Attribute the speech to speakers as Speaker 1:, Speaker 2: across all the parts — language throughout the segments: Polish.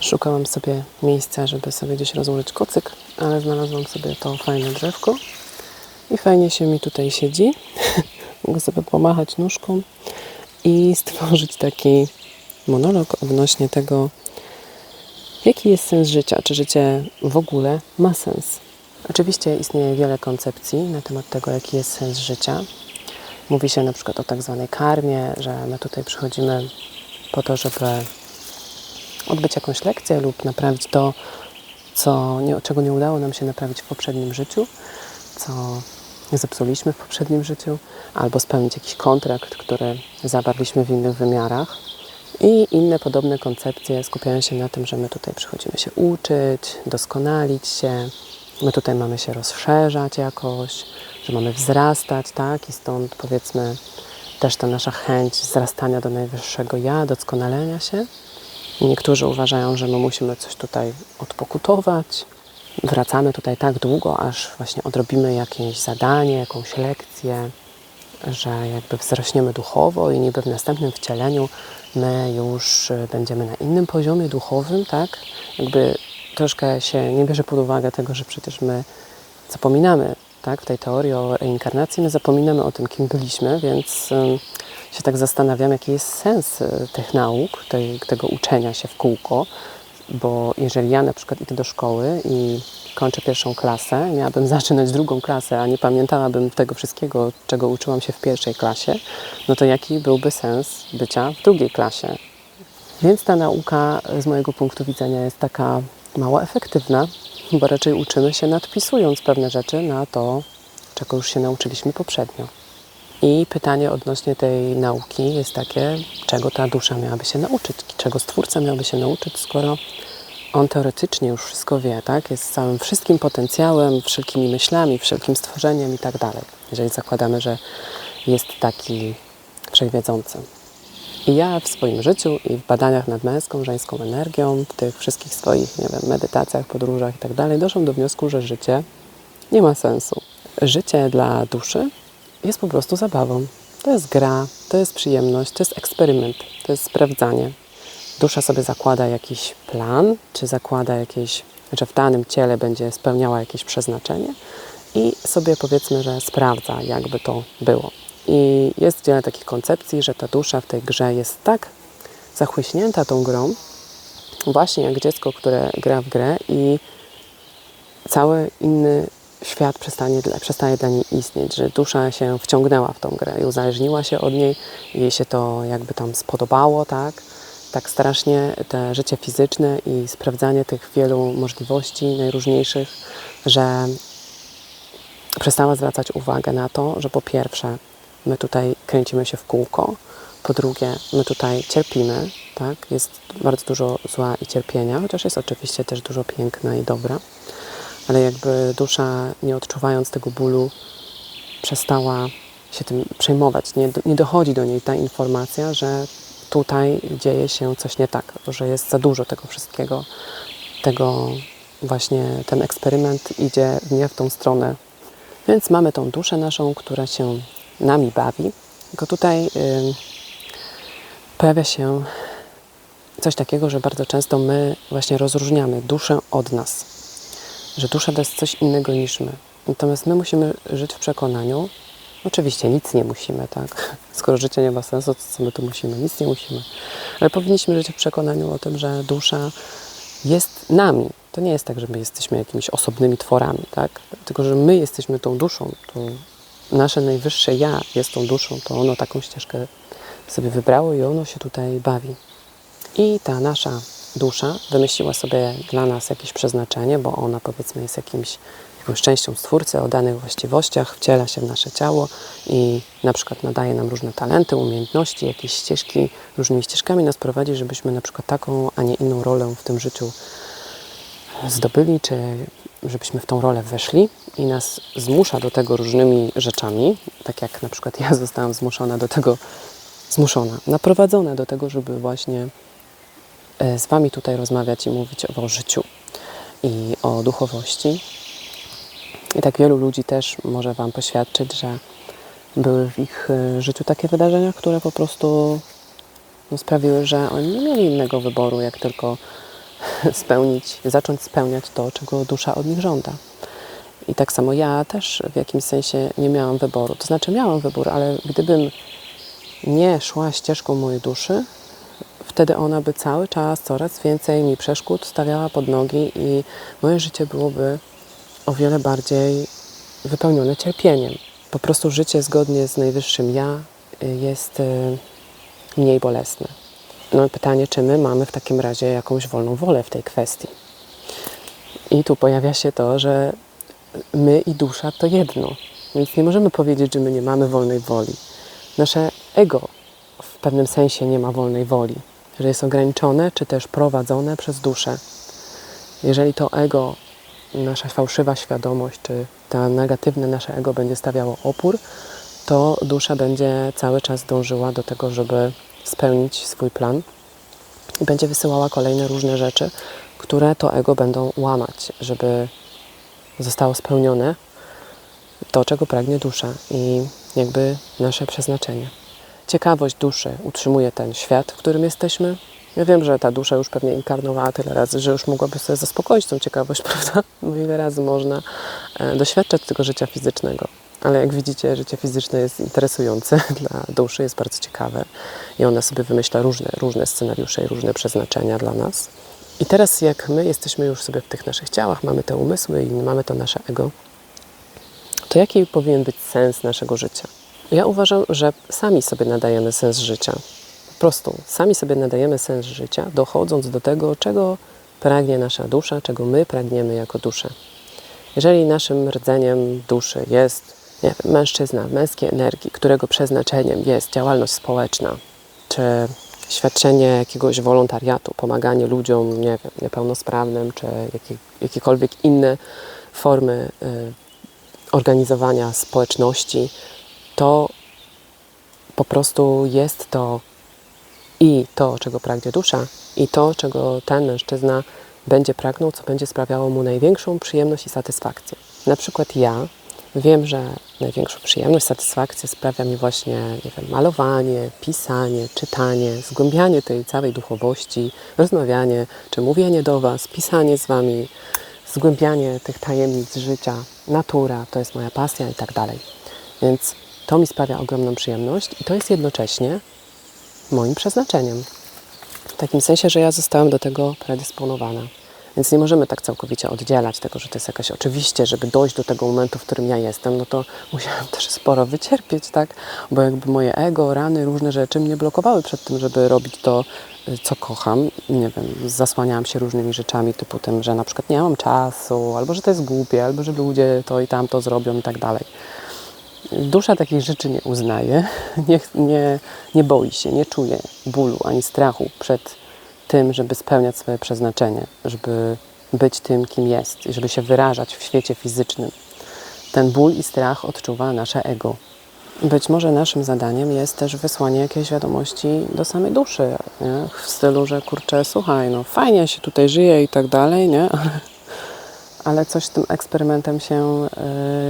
Speaker 1: Szukałam sobie miejsca, żeby sobie gdzieś rozłożyć kocyk, ale znalazłam sobie to fajne drzewko i fajnie się mi tutaj siedzi. Mogę sobie pomachać nóżką i stworzyć taki monolog odnośnie tego, jaki jest sens życia, czy życie w ogóle ma sens. Oczywiście istnieje wiele koncepcji na temat tego, jaki jest sens życia. Mówi się na przykład o tak zwanej karmie, że my tutaj przychodzimy po to, żeby odbyć jakąś lekcję lub naprawić to, co nie, czego nie udało nam się naprawić w poprzednim życiu, co zepsuliśmy w poprzednim życiu, albo spełnić jakiś kontrakt, który zawarliśmy w innych wymiarach. I inne podobne koncepcje skupiają się na tym, że my tutaj przychodzimy się uczyć, doskonalić się, my tutaj mamy się rozszerzać jakoś, że mamy wzrastać, tak? I stąd powiedzmy też ta nasza chęć wzrastania do najwyższego ja, doskonalenia się. Niektórzy uważają, że my musimy coś tutaj odpokutować. Wracamy tutaj tak długo, aż właśnie odrobimy jakieś zadanie, jakąś lekcję, że jakby wzrośniemy duchowo i niby w następnym wcieleniu my już y, będziemy na innym poziomie duchowym, tak? Jakby troszkę się nie bierze pod uwagę tego, że przecież my zapominamy, tak? W tej teorii o reinkarnacji my zapominamy o tym, kim byliśmy, więc się tak zastanawiam, jaki jest sens y, tych nauk, tej, tego uczenia się w kółko, bo jeżeli ja na przykład idę do szkoły i kończę pierwszą klasę, miałabym zaczynać drugą klasę, a nie pamiętałabym tego wszystkiego, czego uczyłam się w pierwszej klasie, no to jaki byłby sens bycia w drugiej klasie? Więc ta nauka z mojego punktu widzenia jest taka mało efektywna, bo raczej uczymy się nadpisując pewne rzeczy na to, czego już się nauczyliśmy poprzednio. I pytanie odnośnie tej nauki jest takie, czego ta dusza miałaby się nauczyć, czego stwórca miałby się nauczyć, skoro on teoretycznie już wszystko wie, tak? Jest całym wszystkim potencjałem, wszelkimi myślami, wszelkim stworzeniem i tak dalej. Jeżeli zakładamy, że jest taki wszechwiedzący. I ja w swoim życiu i w badaniach nad męską, żeńską energią, w tych wszystkich swoich, nie wiem, medytacjach, podróżach i tak dalej, doszłam do wniosku, że życie nie ma sensu. Życie dla duszy jest po prostu zabawą. To jest gra, to jest przyjemność, to jest eksperyment, to jest sprawdzanie. Dusza sobie zakłada jakiś plan, czy zakłada jakieś, że w danym ciele będzie spełniała jakieś przeznaczenie i sobie powiedzmy, że sprawdza, jakby to było. I jest wiele takich koncepcji, że ta dusza w tej grze jest tak zachłyśnięta tą grą, właśnie jak dziecko, które gra w grę i cały inny świat przestanie, przestaje dla niej istnieć, że dusza się wciągnęła w tą grę i uzależniła się od niej, jej się to jakby tam spodobało, tak? Tak strasznie te życie fizyczne i sprawdzanie tych wielu możliwości najróżniejszych, że przestała zwracać uwagę na to, że po pierwsze my tutaj kręcimy się w kółko, po drugie my tutaj cierpimy, tak? Jest bardzo dużo zła i cierpienia, chociaż jest oczywiście też dużo piękna i dobra ale jakby dusza, nie odczuwając tego bólu, przestała się tym przejmować. Nie, nie dochodzi do niej ta informacja, że tutaj dzieje się coś nie tak, że jest za dużo tego wszystkiego, tego właśnie ten eksperyment idzie nie w tą stronę. Więc mamy tą duszę naszą, która się nami bawi. Tylko tutaj yy, pojawia się coś takiego, że bardzo często my właśnie rozróżniamy duszę od nas że dusza to jest coś innego niż my. Natomiast my musimy żyć w przekonaniu, oczywiście nic nie musimy, tak? Skoro życie nie ma sensu, to co my tu musimy? Nic nie musimy. Ale powinniśmy żyć w przekonaniu o tym, że dusza jest nami. To nie jest tak, że my jesteśmy jakimiś osobnymi tworami, tak? Tylko, że my jesteśmy tą duszą. To nasze najwyższe ja jest tą duszą. To ono taką ścieżkę sobie wybrało i ono się tutaj bawi. I ta nasza dusza wymyśliła sobie dla nas jakieś przeznaczenie, bo ona powiedzmy jest jakimś, jakąś częścią stwórcy o danych właściwościach, wciela się w nasze ciało i na przykład nadaje nam różne talenty, umiejętności, jakieś ścieżki, różnymi ścieżkami nas prowadzi, żebyśmy na przykład taką, a nie inną rolę w tym życiu zdobyli, czy żebyśmy w tą rolę weszli i nas zmusza do tego różnymi rzeczami, tak jak na przykład ja zostałam zmuszona do tego, zmuszona, naprowadzona do tego, żeby właśnie z Wami tutaj rozmawiać i mówić o życiu i o duchowości. I tak wielu ludzi też może Wam poświadczyć, że były w ich e, życiu takie wydarzenia, które po prostu no, sprawiły, że oni nie mieli innego wyboru, jak tylko spełnić, zacząć spełniać to, czego dusza od nich żąda. I tak samo ja też w jakimś sensie nie miałam wyboru. To znaczy miałam wybór, ale gdybym nie szła ścieżką mojej duszy, wtedy ona by cały czas coraz więcej mi przeszkód stawiała pod nogi i moje życie byłoby o wiele bardziej wypełnione cierpieniem. Po prostu życie zgodnie z najwyższym ja y, jest y, mniej bolesne. No pytanie, czy my mamy w takim razie jakąś wolną wolę w tej kwestii. I tu pojawia się to, że my i dusza to jedno. Więc nie możemy powiedzieć, że my nie mamy wolnej woli. Nasze ego w pewnym sensie nie ma wolnej woli, że jest ograniczone czy też prowadzone przez duszę. Jeżeli to ego, nasza fałszywa świadomość, czy to negatywne nasze ego będzie stawiało opór, to dusza będzie cały czas dążyła do tego, żeby spełnić swój plan i będzie wysyłała kolejne różne rzeczy, które to ego będą łamać, żeby zostało spełnione to, czego pragnie dusza i jakby nasze przeznaczenie. Ciekawość duszy utrzymuje ten świat, w którym jesteśmy. Ja wiem, że ta dusza już pewnie inkarnowała tyle razy, że już mogłaby sobie zaspokoić tą ciekawość, prawda? Bo ile razy można e, doświadczać tego życia fizycznego. Ale jak widzicie, życie fizyczne jest interesujące dla duszy, jest bardzo ciekawe i ona sobie wymyśla różne, różne scenariusze i różne przeznaczenia dla nas. I teraz, jak my jesteśmy już sobie w tych naszych ciałach, mamy te umysły i mamy to nasze ego, to jaki powinien być sens naszego życia? Ja uważam, że sami sobie nadajemy sens życia. Po prostu sami sobie nadajemy sens życia, dochodząc do tego, czego pragnie nasza dusza, czego my pragniemy jako duszę. Jeżeli naszym rdzeniem duszy jest nie wiem, mężczyzna, męskiej energii, którego przeznaczeniem jest działalność społeczna, czy świadczenie jakiegoś wolontariatu, pomaganie ludziom, nie wiem, niepełnosprawnym, czy jakie, jakiekolwiek inne formy y, organizowania społeczności, to po prostu jest to i to, czego pragnie dusza, i to, czego ten mężczyzna będzie pragnął, co będzie sprawiało mu największą przyjemność i satysfakcję. Na przykład ja wiem, że największą przyjemność, satysfakcję sprawia mi właśnie nie wiem, malowanie, pisanie, czytanie, zgłębianie tej całej duchowości, rozmawianie, czy mówienie do Was, pisanie z Wami, zgłębianie tych tajemnic życia, natura, to jest moja pasja i tak dalej. Więc to mi sprawia ogromną przyjemność i to jest jednocześnie moim przeznaczeniem. W takim sensie, że ja zostałam do tego predysponowana. Więc nie możemy tak całkowicie oddzielać tego, że to jest jakaś oczywiście, żeby dojść do tego momentu, w którym ja jestem, no to musiałam też sporo wycierpieć, tak? Bo jakby moje ego, rany, różne rzeczy mnie blokowały przed tym, żeby robić to, y, co kocham. Nie wiem, zasłaniałam się różnymi rzeczami, typu tym, że na przykład nie mam czasu, albo że to jest głupie, albo że ludzie to i tamto zrobią i tak dalej. Dusza takich rzeczy nie uznaje, nie, nie, nie boi się, nie czuje bólu ani strachu przed tym, żeby spełniać swoje przeznaczenie, żeby być tym, kim jest i żeby się wyrażać w świecie fizycznym. Ten ból i strach odczuwa nasze ego. Być może naszym zadaniem jest też wysłanie jakiejś wiadomości do samej duszy, nie? w stylu, że kurczę, słuchaj, no fajnie się tutaj żyje i tak dalej, nie? ale coś z tym eksperymentem się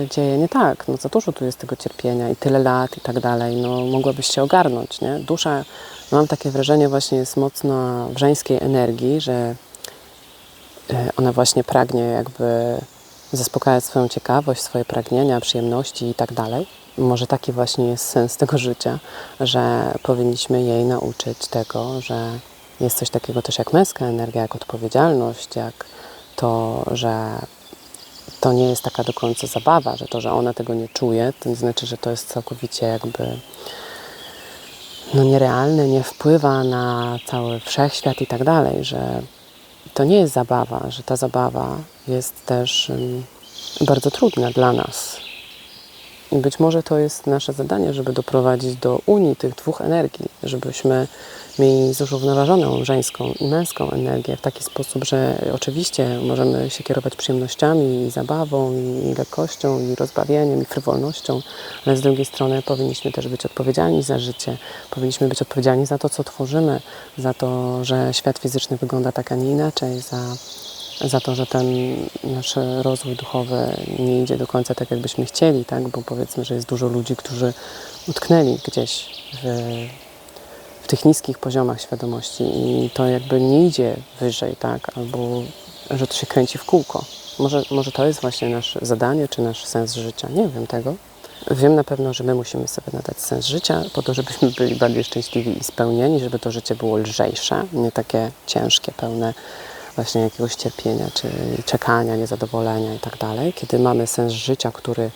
Speaker 1: y, dzieje nie tak. No za dużo tu jest tego cierpienia i tyle lat i tak dalej. No mogłabyś się ogarnąć, nie? Dusza, no, mam takie wrażenie, właśnie jest mocno w żeńskiej energii, że y, ona właśnie pragnie jakby zaspokajać swoją ciekawość, swoje pragnienia, przyjemności i tak dalej. Może taki właśnie jest sens tego życia, że powinniśmy jej nauczyć tego, że jest coś takiego też jak męska energia, jak odpowiedzialność, jak to, że to nie jest taka do końca zabawa, że to, że ona tego nie czuje, to nie znaczy, że to jest całkowicie jakby no nierealne, nie wpływa na cały wszechświat i tak dalej, że to nie jest zabawa, że ta zabawa jest też um, bardzo trudna dla nas. I być może to jest nasze zadanie, żeby doprowadzić do unii tych dwóch energii, żebyśmy mieli zrównoważoną żeńską i męską energię w taki sposób, że oczywiście możemy się kierować przyjemnościami i zabawą i lekkością i rozbawieniem i frywolnością, ale z drugiej strony powinniśmy też być odpowiedzialni za życie, powinniśmy być odpowiedzialni za to, co tworzymy, za to, że świat fizyczny wygląda tak, a nie inaczej, za, za to, że ten nasz rozwój duchowy nie idzie do końca tak, jakbyśmy chcieli, tak? bo powiedzmy, że jest dużo ludzi, którzy utknęli gdzieś w w tych niskich poziomach świadomości i to jakby nie idzie wyżej, tak? Albo że to się kręci w kółko. Może, może to jest właśnie nasze zadanie, czy nasz sens życia. Nie wiem tego. Wiem na pewno, że my musimy sobie nadać sens życia po to, żebyśmy byli bardziej szczęśliwi i spełnieni, żeby to życie było lżejsze, nie takie ciężkie, pełne właśnie jakiegoś cierpienia, czy czekania, niezadowolenia i tak. Kiedy mamy sens życia, który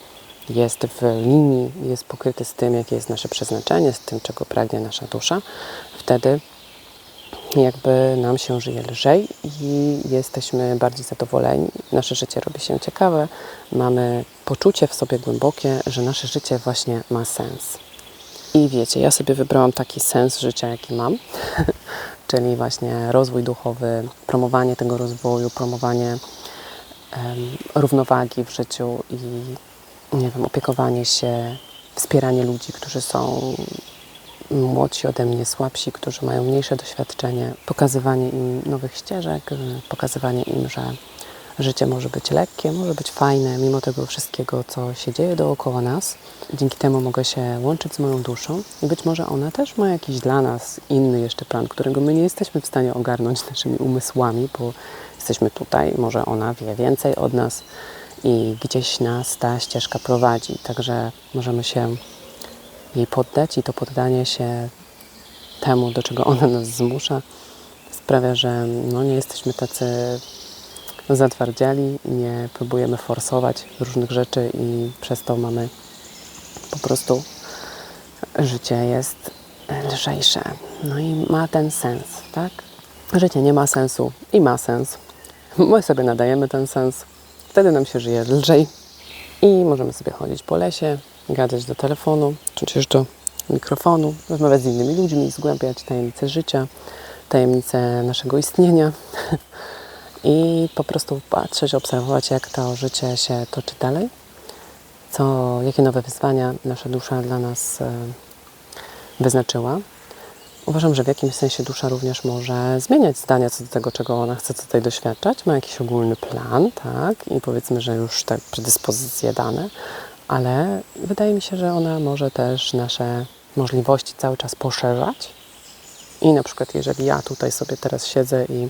Speaker 1: jest w linii, jest pokryty z tym, jakie jest nasze przeznaczenie, z tym, czego pragnie nasza dusza, wtedy jakby nam się żyje lżej i jesteśmy bardziej zadowoleni. Nasze życie robi się ciekawe, mamy poczucie w sobie głębokie, że nasze życie właśnie ma sens. I wiecie, ja sobie wybrałam taki sens życia, jaki mam, czyli właśnie rozwój duchowy, promowanie tego rozwoju, promowanie em, równowagi w życiu i nie wiem, opiekowanie się, wspieranie ludzi, którzy są młodsi ode mnie, słabsi, którzy mają mniejsze doświadczenie, pokazywanie im nowych ścieżek, pokazywanie im, że życie może być lekkie, może być fajne, mimo tego wszystkiego, co się dzieje dookoła nas. Dzięki temu mogę się łączyć z moją duszą i być może ona też ma jakiś dla nas inny jeszcze plan, którego my nie jesteśmy w stanie ogarnąć naszymi umysłami, bo jesteśmy tutaj, może ona wie więcej od nas i gdzieś nas ta ścieżka prowadzi, także możemy się jej poddać i to poddanie się temu, do czego ona nas zmusza, sprawia, że no, nie jesteśmy tacy zatwardziali, nie próbujemy forsować różnych rzeczy i przez to mamy po prostu życie jest lżejsze. No i ma ten sens, tak? Życie nie ma sensu i ma sens. My sobie nadajemy ten sens, wtedy nam się żyje lżej i możemy sobie chodzić po lesie, gadać do telefonu, czy też do mikrofonu, rozmawiać z innymi ludźmi, zgłębiać tajemnice życia, tajemnice naszego istnienia i po prostu patrzeć, obserwować, jak to życie się toczy dalej, co, jakie nowe wyzwania nasza dusza dla nas e, wyznaczyła. Uważam, że w jakimś sensie dusza również może zmieniać zdania co do tego, czego ona chce tutaj doświadczać. Ma jakiś ogólny plan, tak, i powiedzmy, że już te predyspozycje dane, ale wydaje mi się, że ona może też nasze możliwości cały czas poszerzać. I na przykład, jeżeli ja tutaj sobie teraz siedzę i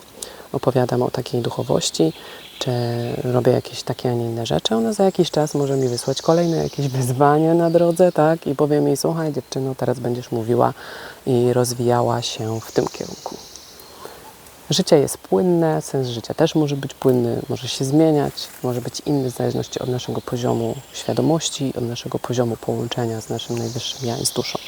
Speaker 1: opowiadam o takiej duchowości, czy robię jakieś takie, a nie inne rzeczy, ona za jakiś czas może mi wysłać kolejne jakieś wyzwanie na drodze, tak? I powie mi, słuchaj dziewczyno, teraz będziesz mówiła i rozwijała się w tym kierunku. Życie jest płynne, sens życia też może być płynny, może się zmieniać, może być inny w zależności od naszego poziomu świadomości, od naszego poziomu połączenia z naszym najwyższym ja i z duszą.